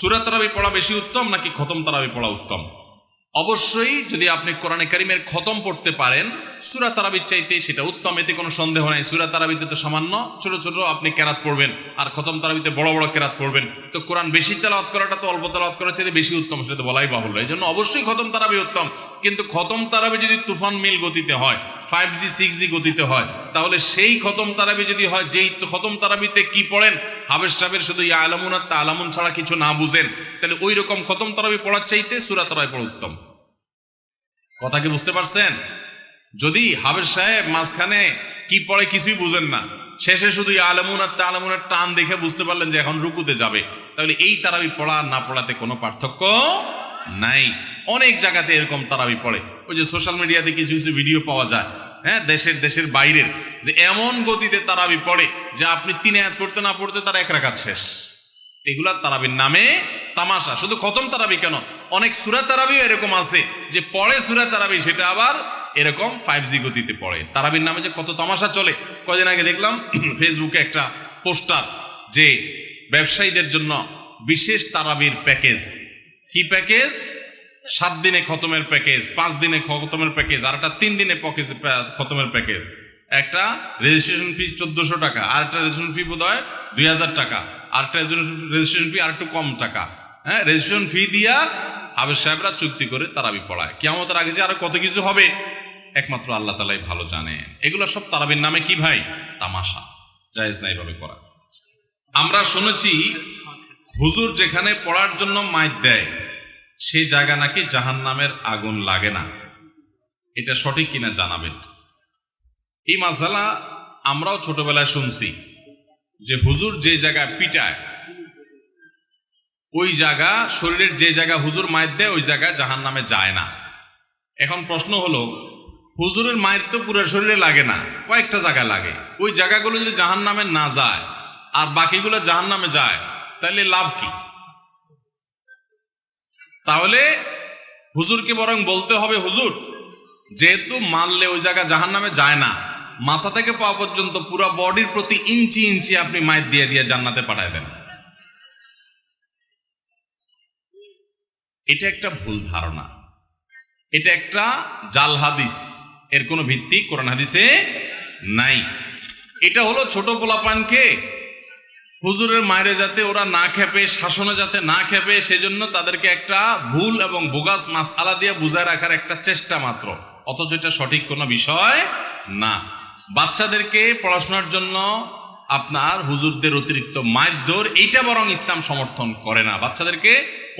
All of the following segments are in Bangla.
সুরা তারাবি পড়া বেশি উত্তম নাকি খতম তারাবি পড়া উত্তম? অবশ্যই যদি আপনি কোরআনে কারিমের খতম পড়তে পারেন, সুরা তারাবির চাইতে সেটা উত্তম, এতে কোনো সন্দেহ নাই। সুরা তারাবিতে তো সামান্য ছোট ছোট আপনি কেরাত পড়বেন, আর খতম তারাবিতে বড় বড় কেরাত পড়বেন। তো কোরআন বেশি তেলাওয়াত করাটা তো অল্প তেলাওয়াত করার চাইতে বেশি উত্তম, সেটা তো বলাই বাহুল্য। এই জন্য অবশ্যই খতম তারাবি উত্তম। কিন্তু খতম তারাবি যদি তুফান মিল গতিতে হয় ফাইভ জি সিক্স জি গতিতে হয়। তাহলে সেই খতম তারাবি যদি হয়, যেই খতম তারাবিতে কি পড়েন? হাবেশ সাহেবের শুধু ইয়া আলামুন আর তা আলামুন ছাড়া কিছু না বুঝেন। তাহলে ওই রকম খতম তারাবি পড়ার চাইতে সুরা তারাবি পড়া উত্তম। কথা কি বুঝতে পারছেন? যদি হাবের সাহেব মাঝখানে কি পড়ে কিছুই বুঝেন না, শেষে শুধু আলমুন আর তা তালামুনের টান দেখে বুঝতে পারলেন যে এখন রুকুতে যাবে। তাহলে এই তারাবি পড়া আর না পড়াতে কোনো পার্থক্য নাই। অনেক জায়গাতে এরকম তারাবি পড়ে। ওই যে সোশ্যাল মিডিয়াতে কিছু কিছু ভিডিও পাওয়া যায়। হ্যাঁ দেশের দেশের বাইরের যে এমন গতিতে তারাবি পড়ে যে আপনি তিন আয়াত পড়তে না পড়তে তার এক রাখাত শেষ। এগুলা তারাবির নামে তামাশা। শুধু খতম তারাবি কেন? অনেক সুরা তারাবিও এরকম আছে যে পড়ে সুরা তারাবি, সেটা আবার এরকম ফাইভ জি গতিতে পড়ে। তারাবির নামে যে কত তামাশা চলে। কদিন আগে দেখলাম ফেসবুকে একটা পোস্টার যে ব্যবসায়ীদের জন্য বিশেষ তারাবির প্যাকেজ। কি প্যাকেজ? সাত দিনে খতমের প্যাকেজ, পাঁচ দিনে খতমের প্যাকেজ, আর একটা তিন দিনে প্যাকেজ খতমের প্যাকেজ। একটা রেজিস্ট্রেশন ফি চোদ্দশো টাকা, আর একটা রেজিস্ট্রেশন ফি বোধ হয় দুই হাজার টাকা, আর একটা রেজিস্ট্রেশন ফি আর একটু কম টাকা। হ্যাঁ রেজিস্ট্রেশন ফি দিয়া হাবের সাহেবরা চুক্তি করে তারাবি পড়ায়। কেমতের আগে যে আরও কত কিছু হবে, একমাত্র আল্লাহ তালাই ভালো জানে এগুলো সব তারাবির নামে কি ভাই? তামাশা। জায়েজ নাই ভাবে করা। আমরা শুনেছি, হুজুর যেখানে পড়ার জন্য মাইক দেয় সেই জায়গা নাকি জাহান নামের আগুন লাগে না। এটা সঠিক কিনা জানাবেন। এই মাসালা আমরাও ছোটবেলায় শুনছি যে হুজুর যে জায়গায় পিটায়, ওই জায়গা শরীরের যে জায়গা হুজুর মায়ের দেয়, ওই জায়গায় জাহান নামে যায় না। এখন প্রশ্ন হলো, হুজুরের মায়ের তো পুরো শরীরে লাগে না, কয়েকটা জায়গায় লাগে। ওই জায়গাগুলো যদি জাহান নামে না যায়, আর বাকিগুলো জাহান নামে যায়, তাহলে লাভ কি? তাহলে হুজুরকে বরং বলতে হবে, হুজুর, যেহেতু মারলে ওই জায়গা জাহান নামে যায় না, মাথা থেকে পাওয়া পর্যন্ত পুরো বডির প্রতি ইঞ্চি ইঞ্চি আপনি মায়ের দিয়ে দিয়ে জান্নাতে পাঠায় দেন। এটা একটা ভুল ধারণা। এটা একটা জাল হাদিস। এর কোনো ভিত্তি কোরআন হাদিসে নাই। এটা হলো ছোট পোলাপানকে হুজুরের মায়েরে যাতে ওরা না খেপে, শাসনে যাতে না খেপে, সেজন্য তাদেরকে একটা ভুল এবং বোগাস মাস আলা দিয়ে বুঝায় রাখার একটা চেষ্টা মাত্র। অথচ এটা সঠিক কোনো বিষয় না। বাচ্চাদেরকে পড়াশোনার জন্য আপনার হুজুরদের অতিরিক্ত মারধর এইটা বরং ইসলাম সমর্থন করে না। বাচ্চাদেরকে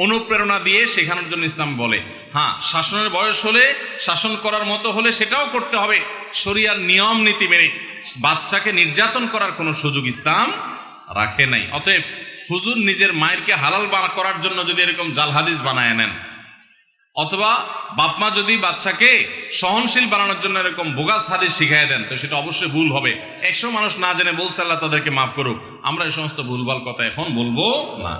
অনুপ্রেরণা দিয়ে শেখানোর জন্য ইসলাম বলে। হ্যাঁ শাসনের বয়স হলে, শাসন করার মতো হলে সেটাও করতে হবে। শরিয়ার নিয়ম নীতি মেনে বাচ্চাকে নির্যাতন করার কোনো সুযোগ ইসলাম রাখে নাই। অতএব হুজুর নিজের মায়েরকে হালাল করার জন্য যদি এরকম জাল হাদিস বানায় নেন, অথবা বাপমা যদি বাচ্চাকে সহনশীল বানানোর জন্য এরকম বোগাস হাদিস শিখাই দেন, তো সেটা অবশ্যই ভুল হবে। একশো মানুষ না জেনে বলছে, আল্লাহ তাদেরকে মাফ করুক। আমরা এই সমস্ত ভুলভাল কথা এখন বলব না।